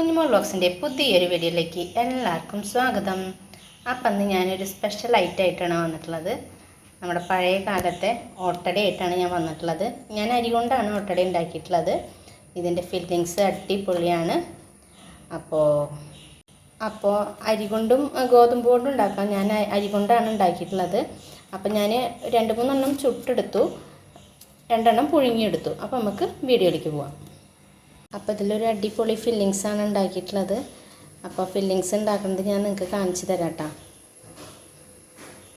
കുഞ്ഞുമോൾ ബ്ലോഗ്സിന്റെ പുതിയൊരു വീഡിയോയിലേക്ക് എല്ലാവർക്കും സ്വാഗതം. അപ്പം അന്ന് ഞാനൊരു സ്പെഷ്യൽ ഐറ്റം ആയിട്ടാണ് വന്നിട്ടുള്ളത്. നമ്മുടെ പഴയ കാലത്തെ ഓട്ടടി ആയിട്ടാണ് ഞാൻ വന്നിട്ടുള്ളത്. ഞാൻ അരി കൊണ്ടാണ് ഓട്ടടി ഉണ്ടാക്കിയിട്ടുള്ളത്. ഇതിന്റെ ഫില്ലിങ്സ് അടിപൊളിയാണ്. അപ്പോൾ അപ്പോൾ അരി കൊണ്ടും ഗോതമ്പ് കൊണ്ടും ഉണ്ടാക്കാം. ഞാൻ അരി കൊണ്ടാണ് ഉണ്ടാക്കിയിട്ടുള്ളത്. അപ്പം ഞാൻ രണ്ട് മൂന്നെണ്ണം ചുട്ടെടുത്തു. രണ്ടെണ്ണം പുഴുങ്ങിയെടുത്തു. അപ്പോൾ നമുക്ക് വീഡിയോയിലേക്ക് പോവാം. അപ്പോൾ ഇതിലൊരു അടിപൊളി ഫില്ലിങ്സ് ആണ് ഉണ്ടാക്കിയിട്ടുള്ളത്. അപ്പോൾ ഫില്ലിങ്സ് ഉണ്ടാക്കുന്നത് ഞാൻ നിങ്ങൾക്ക് കാണിച്ചു തരാം കേട്ടോ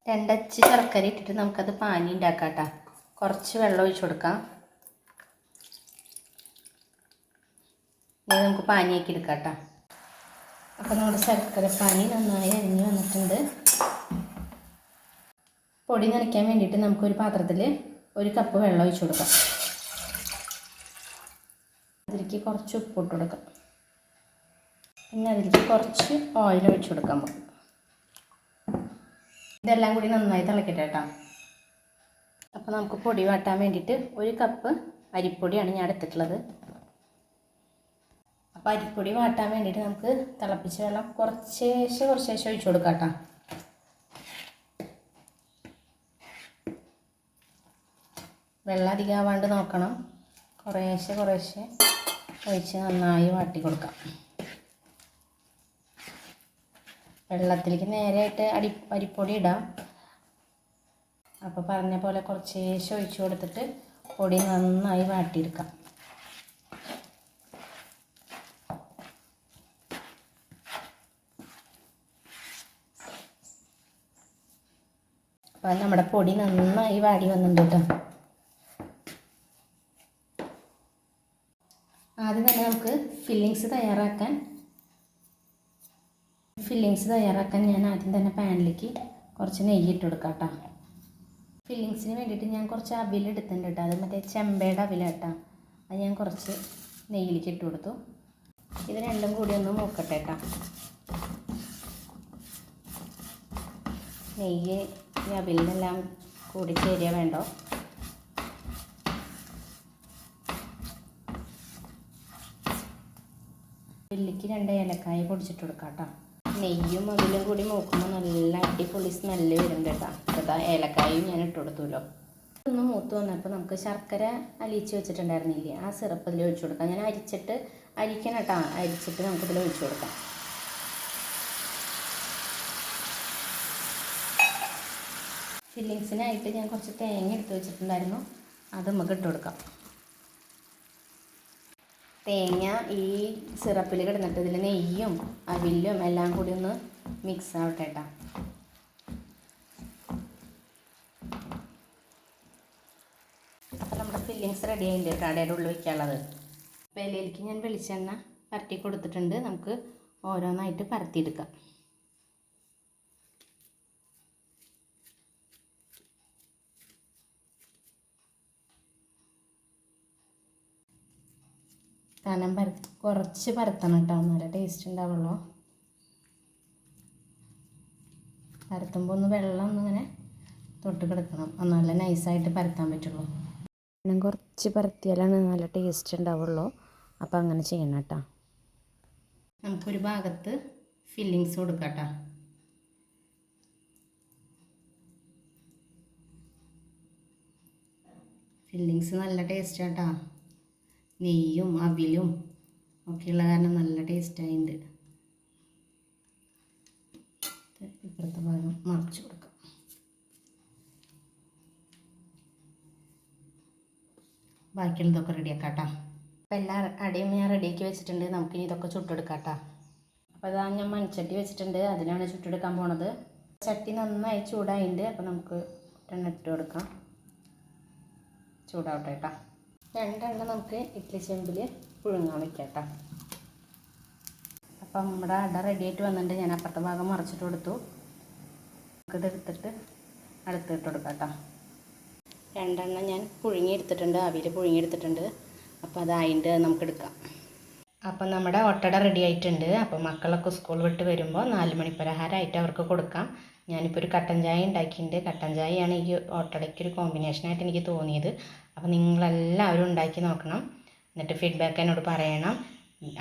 രണ്ടച്ച് ശർക്കര ഇട്ടിട്ട് നമുക്കത് പാനി ഉണ്ടാക്കാം കേട്ടോ കുറച്ച് വെള്ളം ഒഴിച്ചു കൊടുക്കാം. നമുക്ക് പാനിയാക്കി എടുക്കാം കേട്ടോ അപ്പോൾ നമ്മുടെ ശർക്കര പാനി നന്നായി അരിഞ്ഞ് വന്നിട്ടുണ്ട്. പൊടി നനയ്ക്കാൻ വേണ്ടിയിട്ട് നമുക്കൊരു പാത്രത്തിൽ ഒരു കപ്പ് വെള്ളം ഒഴിച്ചു കൊടുക്കാം. അതിലേക്ക് കുറച്ച് ഉപ്പിട്ട് കൊടുക്കാം. പിന്നെ അതിലേക്ക് കുറച്ച് ഓയിൽ ഒഴിച്ചു കൊടുക്കാം ഇതെല്ലാം കൂടി നന്നായി തിളക്കട്ടെ കേട്ടോ. അപ്പോൾ നമുക്ക് പൊടി വാട്ടാൻ വേണ്ടിയിട്ട് ഒരു കപ്പ് അരിപ്പൊടിയാണ് ഞാൻ എടുത്തിട്ടുള്ളത്. അപ്പോൾ അരിപ്പൊടി വാട്ടാൻ വേണ്ടിയിട്ട് നമുക്ക് തിളപ്പിച്ച വെള്ളം കുറച്ചേശ്ശെ കുറച്ചേശ്ശെ ഒഴിച്ചു കൊടുക്കാം കേട്ടോ. വെള്ളം അധികം ആവാണ്ട് നോക്കണം. കുറേശ്ശെ കുറേശ്ശെ ഒഴിച്ച് നന്നായി വാട്ടി കൊടുക്കാം. വെള്ളത്തിലേക്ക് നേരെയായിട്ട് അടി അരിപ്പൊടി ഇടാം. അപ്പോൾ പറഞ്ഞ പോലെ കുറച്ചേശ്ശെ ഒഴിച്ചു കൊടുത്തിട്ട് പൊടി നന്നായി വാട്ടിയെടുക്കാം. അപ്പം നമ്മുടെ പൊടി നന്നായി വാടി വന്നിട്ടുണ്ട് കേട്ടോ. ആദ്യം തന്നെ നമുക്ക് ഫില്ലിങ്സ് തയ്യാറാക്കാൻ ഫില്ലിങ്സ് തയ്യാറാക്കാൻ ഞാൻ ആദ്യം തന്നെ പാനിലേക്ക് കുറച്ച് നെയ്യ് ഇട്ട് കൊടുക്കാം കേട്ടോ. ഫില്ലിങ്സിന് വേണ്ടിയിട്ട് ഞാൻ കുറച്ച് അവിൽ എടുത്തിട്ടുണ്ട് കേട്ടോ. അത് മറ്റേ ചെമ്പയുടെ അവിലാട്ടോ അത് ഞാൻ കുറച്ച് നെയ്യിലേക്ക് ഇട്ട് കൊടുത്തു. ഇത് രണ്ടും കൂടി ഒന്ന് മൂക്കട്ടെ കേട്ടോ. നെയ്യ് ഈ അവിലെല്ലാം കൂടി ചേരുക വേണ്ടോ? വെള്ളിക്ക് രണ്ട് ഏലക്കായ പൊടിച്ചിട്ട് കൊടുക്കാം കേട്ടോ നെയ്യും അതിലും കൂടി മൂക്കുമ്പോൾ നല്ല അടിപൊളി സ്മെല്ല് വരും കേട്ടോ. അതാ ഏലക്കായും ഞാൻ ഇട്ട് കൊടുത്തുല്ലോ ഒന്ന് മൂത്ത് വന്നപ്പോൾ നമുക്ക് ശർക്കര അലിയിച്ച് വെച്ചിട്ടുണ്ടായിരുന്നില്ലേ ആ സിറപ്പ് ഇതിൽ ഒഴിച്ചു കൊടുക്കാം. ഞാൻ അരിച്ചിട്ട് അരിക്കണം കേട്ടോ. അരിച്ചിട്ട് നമുക്കിതിൽ ഒഴിച്ചു കൊടുക്കാം. ഫില്ലിങ്സിനായിട്ട് ഞാൻ കുറച്ച് തേങ്ങ എടുത്ത് വെച്ചിട്ടുണ്ടായിരുന്നു. അത് നമുക്ക് ഇട്ട് കൊടുക്കാം തേങ്ങ ഈ സിറപ്പിൽ കിടന്നിട്ട് ഇതിൽ നെയ്യും അവിലും എല്ലാം കൂടി ഒന്ന് മിക്സ് ആവട്ടെ കേട്ടോ അപ്പോൾ നമ്മുടെ ഫില്ലിങ്സ് റെഡി ആയിട്ട് കേട്ടോ അടയുടെ ഉള്ളിൽ വയ്ക്കാനുള്ളത് അപ്പോൾ ഇലയിലേക്ക് ഞാൻ വെളിച്ചെണ്ണ പരത്തി കൊടുത്തിട്ടുണ്ട്. നമുക്ക് ഓരോന്നായിട്ട് പരത്തിയെടുക്കാം. കനം പര കുറച്ച് പരത്തണം കേട്ടോ നല്ല ടേസ്റ്റ് ഉണ്ടാവുള്ളൂ. പരത്തുമ്പോൾ ഒന്ന് വെള്ളം ഒന്ന് ഇങ്ങനെ തൊട്ട് കിടക്കണം. നല്ല നൈസായിട്ട് പരത്താൻ പറ്റുള്ളൂ. കനം കുറച്ച് പരത്തിയാലാണ് നല്ല ടേസ്റ്റ് ഉണ്ടാവുള്ളൂ. അപ്പോൾ അങ്ങനെ ചെയ്യണം കേട്ടോ നമുക്കൊരു ഭാഗത്ത് ഫില്ലിങ്സ് കൊടുക്കാം കേട്ടോ ഫില്ലിങ്സ് നല്ല ടേസ്റ്റ് കേട്ടോ നെയ്യും അവിലും ഒക്കെയുള്ള കാരണം നല്ല ടേസ്റ്റായിട്ടുണ്ട് ഇപ്പുറത്തെ ഭാഗം മറിച്ച് കൊടുക്കാം. ബാക്കിയുള്ളതൊക്കെ റെഡിയാക്കാം കേട്ടോ അപ്പോൾ എല്ലാ അടയും ഞാൻ റെഡിയാക്കി വെച്ചിട്ടുണ്ട്. നമുക്കിനി ഇതൊക്കെ ചുട്ടെടുക്കാം കേട്ടോ അപ്പോൾ അതാ ഞാൻ മൺചട്ടി വെച്ചിട്ടുണ്ട്. അതിനാണ് ചുട്ടെടുക്കാൻ പോണത്. ചട്ടി നന്നായി ചൂടായിട്ടുണ്ട് അപ്പോൾ നമുക്ക് ഇട്ട് കൊടുക്കാം. ചൂടാവട്ടെ കേട്ടോ രണ്ടെണ്ണം നമുക്ക് ഇഡ്ഡലി ചെമ്പിൽ പുഴുങ്ങാൻ വെക്കാം കേട്ടോ അപ്പം നമ്മുടെ അട റെഡിയായിട്ട് വന്നിട്ടുണ്ട്. ഞാൻ അപ്പുറത്തെ ഭാഗം മറിച്ചിട്ട് കൊടുത്തു. നമുക്കിത് എടുത്തിട്ട് അടുത്തിട്ട് കൊടുക്കാം കേട്ടോ രണ്ടെണ്ണം ഞാൻ പുഴുങ്ങിയെടുത്തിട്ടുണ്ട്. അവിയിൽ പുഴുങ്ങിയെടുത്തിട്ടുണ്ട്. അപ്പോൾ അതായിട്ട് നമുക്ക് എടുക്കാം. അപ്പം നമ്മുടെ ഒട്ടട റെഡി ആയിട്ടുണ്ട്. അപ്പം മക്കളൊക്കെ സ്കൂൾ വിട്ട് വരുമ്പോൾ നാല് മണി പലഹാരമായിട്ട് അവർക്ക് കൊടുക്കാം. ഞാനിപ്പോൾ ഒരു കട്ടൻ ചായ ഉണ്ടാക്കിയിട്ടുണ്ട്. കട്ടൻ ചായയാണ് ഈ ഓട്ടടയ്ക്ക് ഒരു കോമ്പിനേഷനായിട്ട് എനിക്ക് തോന്നിയത്. അപ്പോൾ നിങ്ങളെല്ലാവരും ഉണ്ടാക്കി നോക്കണം. എന്നിട്ട് ഫീഡ്ബാക്ക് എന്നോട് പറയണം.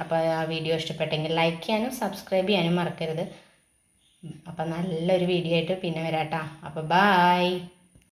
അപ്പോൾ ആ വീഡിയോ ഇഷ്ടപ്പെട്ടെങ്കിൽ ലൈക്ക് ചെയ്യാനും സബ്സ്ക്രൈബ് ചെയ്യാനും മറക്കരുത്. അപ്പോൾ നല്ലൊരു വീഡിയോ ആയിട്ട് പിന്നെ വരാട്ടോ. അപ്പോൾ ബായ്